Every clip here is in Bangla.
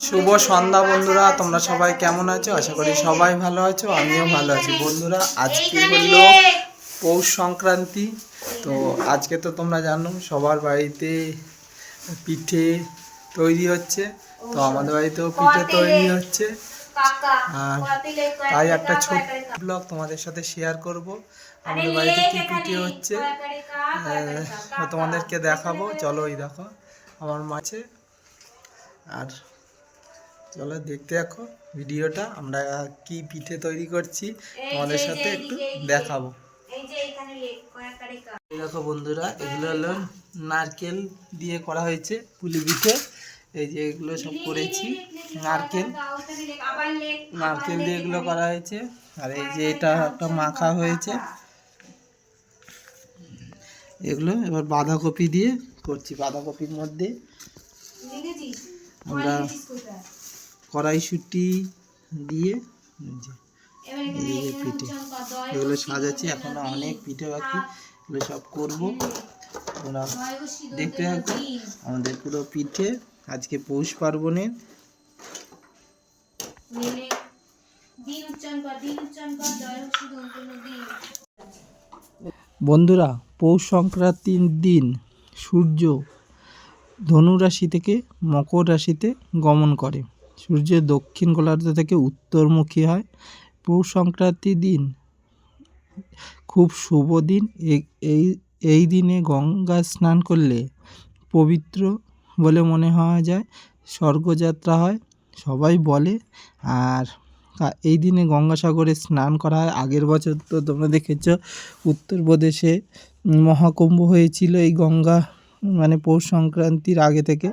শুভ সন্ধ্যা বন্ধুরা তোমরা সবাই কেমন আছো? আশা করি সবাই ভালো আছো আমিও ভালো আছি। বন্ধুরা আজকে হলো পৌষ সংক্রান্তি তো আজকে তো তোমরা জানো সবার বাড়িতে পিঠে তৈরি হচ্ছে তো আমাদের বাড়িতেও পিঠে তৈরি হচ্ছে। আর তাই একটা ছোট ব্লগ তোমাদের সাথে শেয়ার করব আমাদের বাড়িতে কি পিঠে হচ্ছে। তোমাদেরকে দেখাবো চলো ওই দেখো আমার মাছে আর চলো দেখতে দেখো ভিডিওটা আমরা কি পিঠে তৈরি করছি তোমাদের সাথে একটু দেখাবো। দেখো বন্ধুরা এগুলো হলো নারকেল দিয়ে করা হয়েছে পুলি পিঠে। এই যে এগুলো সব করেছি নারকেল। নারকেল দিয়ে এগুলো করা হয়েছে। আর এই যে এটা একটা মাখা হয়েছে। এগুলো এবার বাঁধাকপি দিয়ে করছি বাঁধাকপির মধ্যে। আমরা কড়াইশুটি দিয়ে পিঠে। এগুলো সাজাচ্ছি এখনও অনেক পিঠে বাকি এগুলো সব করব। তোমরা দেখতে থাকো আমাদের পুরো পিঠে। আজকে পৌষ পার্বণের বন্ধুরা পৌষ সংক্রান্তির দিন সূর্য ধনু রাশি থেকে মকর রাশিতে গমন করে। সূর্য দক্ষিণ গোলার্ধ থেকে উত্তরমুখী হয়। পৌষ সংক্রান্তির দিন। খুব শুভ দিন। এই এই দিনে গঙ্গা স্নান করলে পবিত্র বলে মনে হওয়া যায়। স্বর্গযাত্রা হয়, সবাই বলে। আর এই দিনে গঙ্গাসাগরে স্নান করা হয়। আগের বছর তো তোমরা দেখেছ উত্তরপ্রদেশে মহাকুম্ভ হয়েছিল এই গঙ্গা মানে পৌষ সংক্রান্তির আগে থেকে।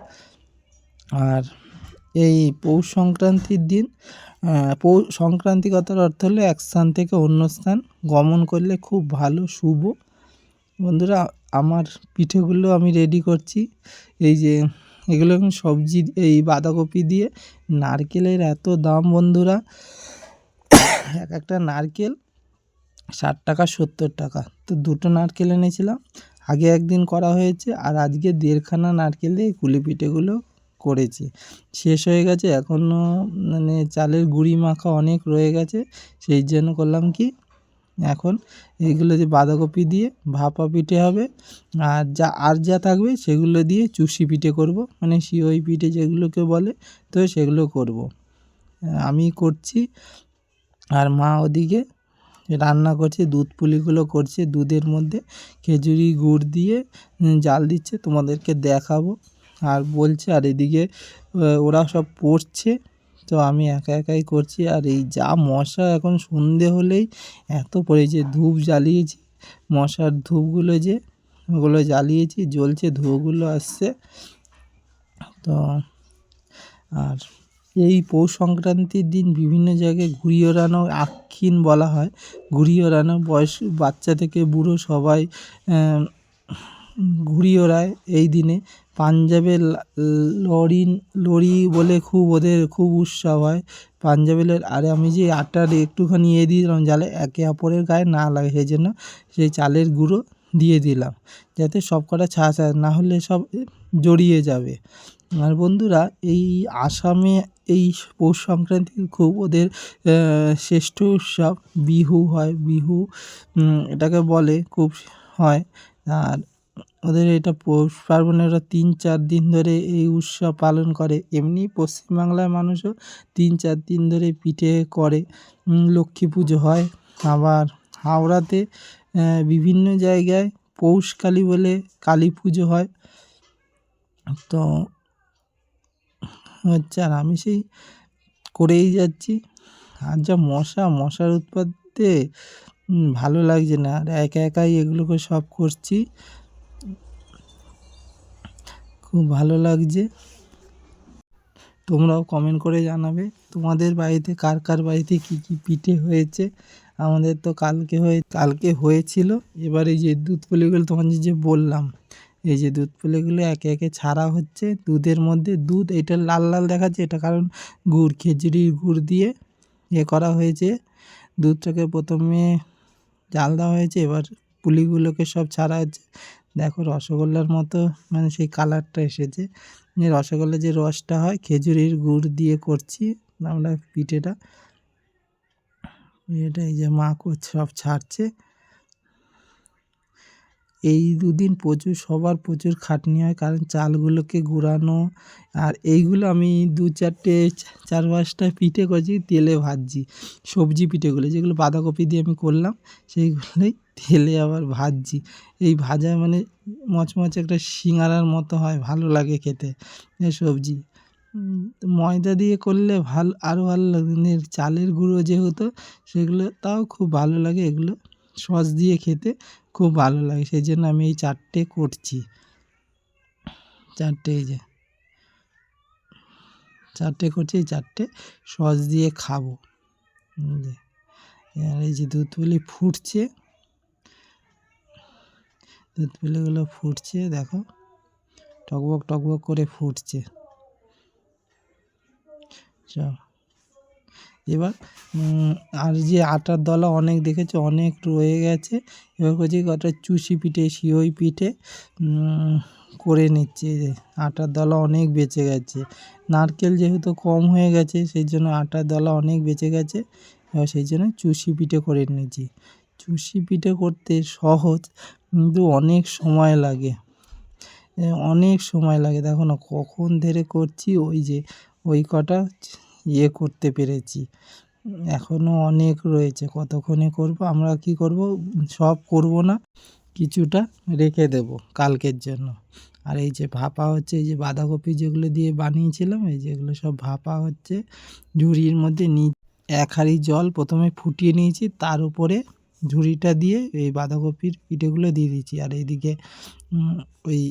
আর এই পৌষ সংক্রান্তির দিন পৌষ সংক্রান্তি কথার অর্থ হলো এক স্থান থেকে অন্য স্থান গমন করলে খুব ভালো, শুভ। বন্ধুরা, আমার পিঠেগুলো আমি রেডি করছি। এই যে, এগুলো এখন সবজি এই বাঁধাকপি দিয়ে। নারকেলের এত দাম বন্ধুরা। এক একটা নারকেল ষাট টাকা, সত্তর টাকা। তো দুটো নারকেল এনেছিলাম। আগে একদিন করা হয়েছে আর আজকে দেড়খানা নারকেল দিয়ে কুলি পিঠেগুলো করেছি। শেষ হয়ে গেছে এখনও মানে চালের গুঁড়ি মাখা অনেক রয়ে গেছে। সেই জন্য করলাম কি, এখন এইগুলো যে বাঁধাকপি দিয়ে ভাপা পিঠে হবে, আর যা আর যা থাকবে সেগুলো দিয়ে চুষি পিঠে করব। মানে সিওই পিঠে যেগুলোকে বলে, তো সেগুলো করব। আমি করছি, আর মা ওদিকে রান্না করছে, দুধ পুলিগুলো করছে, দুধের মধ্যে খেজুরি গুড় দিয়ে জাল দিচ্ছে, তোমাদেরকে দেখাবো। আর বলছে, আর এদিকে ওরা সব পড়ছে, তো আমি একা একাই করছি। আর এই যা মশা, এখন সন্ধে হলেই এত পড়েছে, ধূপ জ্বালিয়েছি, মশার ধূপগুলো যে, ওগুলো জ্বালিয়েছি, জ্বলছে ধুয়োগুলো আসছে। তো আর এই পৌষ সংক্রান্তির দিন বিভিন্ন জায়গায় ঘুড়ি ওড়ানো আক্ষিন বলা হয়। ঘুড়ি ওড়ানো বয়স, বাচ্চা থেকে বুড়ো সবাই ঘুড়ি ওড়ায় এই দিনে। পাঞ্জাবে লরি লরি বলে খুব ওদের খুব উৎসব হয়। পাঞ্জাবের আরে আমি যে আটার একটুখানি ইয়ে দিয়ে দিলাম, জালে একে অপরের গায়ে না লাগে, সেই জন্য সেই চালের গুঁড়ো দিয়ে দিলাম। যাতে সব কটা ছা ছা, না হলে সব জড়িয়ে যাবে। আর বন্ধুরা, এই আসামে এই পৌষ সংক্রান্তি খুব ওদের শ্রেষ্ঠ উৎসব। বিহু হয়, বিহু এটাকে বলে খুব হয়। আর ওদের এটা পৌষ পার্বণে ওরা তিন চার দিন ধরে এই উৎসব পালন করে। এমনি পশ্চিমবাংলার মানুষও তিন চার দিন ধরে পিঠে করে লক্ষ্মী পুজো হয়। আবার হাওড়াতে বিভিন্ন জায়গায় পৌষ কালী বলে কালী পুজো হয়। তো হচ্ছে আর আমি সেই করেই যাচ্ছি। আর যা মশা মশার উৎপাতে উম, ভালো লাগছে না। আর একা একাই এগুলোকে সব করছি। খুব ভালো লাগছে। তোমরাও কমেন্ট করে জানাবে, তোমাদের বাড়িতে কার কার বাড়িতে কী কী পিঠে হয়েছে? আমাদের তো কালকে হয়ে, কালকে হয়েছিল, এবার এই যে দুধ পুলিগুলো তোমাদের যে বললাম, এই যে দুধ পুলিগুলো একে একে ছাড়া হচ্ছে, দুধের মধ্যে দুধ, এটা লাল লাল দেখাচ্ছে, এটা কারণ গুড়, খেজুরির গুড় দিয়ে এ করা হয়েছে। দুধটাকে প্রথমে জাল দেওয়া হয়েছে, এবার পুলিগুলোকে সব ছাড়া হচ্ছে। দেখো রসগোল্লার মতো মানে সেই কালারটা এসেছে। রসগোল্লা যে রসটা হয়, খেজুরির গুড় দিয়ে করছি আমরা পিঠেটা। এটা এই যে মা সব ছাড়ছে। এই দুদিন প্রচুর, সবার প্রচুর খাটনি হয়, কারণ চালগুলোকে গুঁড়ানো আর এইগুলো আমি দু চারটে, চার পাঁচটা পিঠে করছি, তেলে ভাজছি, সবজি পিঠেগুলো, যেগুলো বাঁধাকপি দিয়ে আমি করলাম, সেইগুলোই তেলে আবার ভাজছি। এই ভাজা মানে মচমচে একটা সিঙারার মতো হয়, ভালো লাগে খেতে সবজি। ময়দা দিয়ে করলে ভালো, আরও ভালো লাগে চালের গুঁড়ো যেহেতু, সেগুলো তাও খুব ভালো লাগে, এগুলো সস দিয়ে খেতে খুব ভালো লাগে সেই জন্য আমি এই চারটে করছি। চারটে এই যে, চারটে করছি, এই চারটে সস দিয়ে খাব। আর এই যে দুধ পুলি ফুটছে দুধ পুলিগুলো ফুটছে, দেখো, টকবক টকবক করে ফুটছে। চল। এবার আর যে আটার দলা অনেক দেখেছ, অনেক রয়ে গেছে। এবার করছি কটা চুষি পিঠে, সিওই পিঠে করে নিচ্ছে। আটার দলা অনেক বেঁচে গেছে। নারকেল যেহেতু কম হয়ে গেছে, সেই জন্য আটার দলা অনেক বেঁচে গেছে। এবার সেই জন্য চুষি পিঠে করে নিচ্ছি। চুষি পিঠে করতে সহজ, কিন্তু অনেক সময় লাগে। অনেক সময় লাগে। দেখো না, কখন ধরে করছি, ওই যে, ওই কটা ইয়ে করতে পেরেছি। এখনও অনেক রয়েছে। কতক্ষণে করব? আমরা কি করব? সব করব না। কিছুটা রেখে দেব কালকের জন্য। আর এই যে ভাপা হচ্ছে, এই যে বাঁধাকপি যেগুলো দিয়ে বানিয়েছিলাম, এই যেগুলো সব ভাপা হচ্ছে, ঝুড়ির মধ্যে নি এক হাঁড়ি জল প্রথমে ফুটিয়ে নিয়েছি, তার উপরে ঝুড়িটা দিয়ে এই বাঁধাকপির পিঠেগুলো দিয়ে দিয়েছি। আর এইদিকে ওই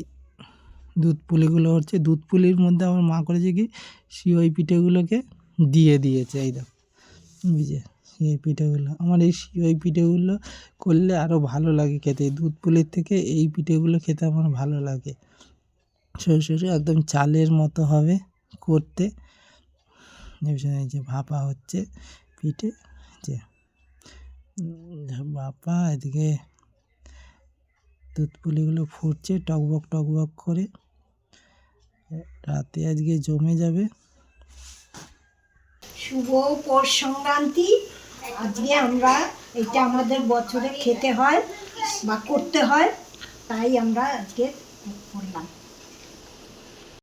দুধ পুলিগুলো হচ্ছে দুধ পুলির মধ্যে আমার মা করেছে কি, সিওই পিঠেগুলোকে দিয়ে দিয়েছে, এই দেখো। বুঝে সিওই পিঠেগুলো, আমার এই সিওই পিঠেগুলো করলে আরও ভালো লাগে খেতে। দুধ পুলির থেকে এই পিঠেগুলো খেতে আমার ভালো লাগে। সরু সরু একদম চালের মতো হবে করতে। এই যে- ভাপা হচ্ছে পিঠে যে। ভাপা এদিকে দুধ পুলিগুলো ফুটছে টকবক টকবক করে। রাতে আজকে জমে যাবে। শুভ পৌষ সংক্রান্তি। আজকে আমরা এটা আমাদের বছরে খেতে হয় বা করতে হয়, তাই আমরা আজকে করলাম।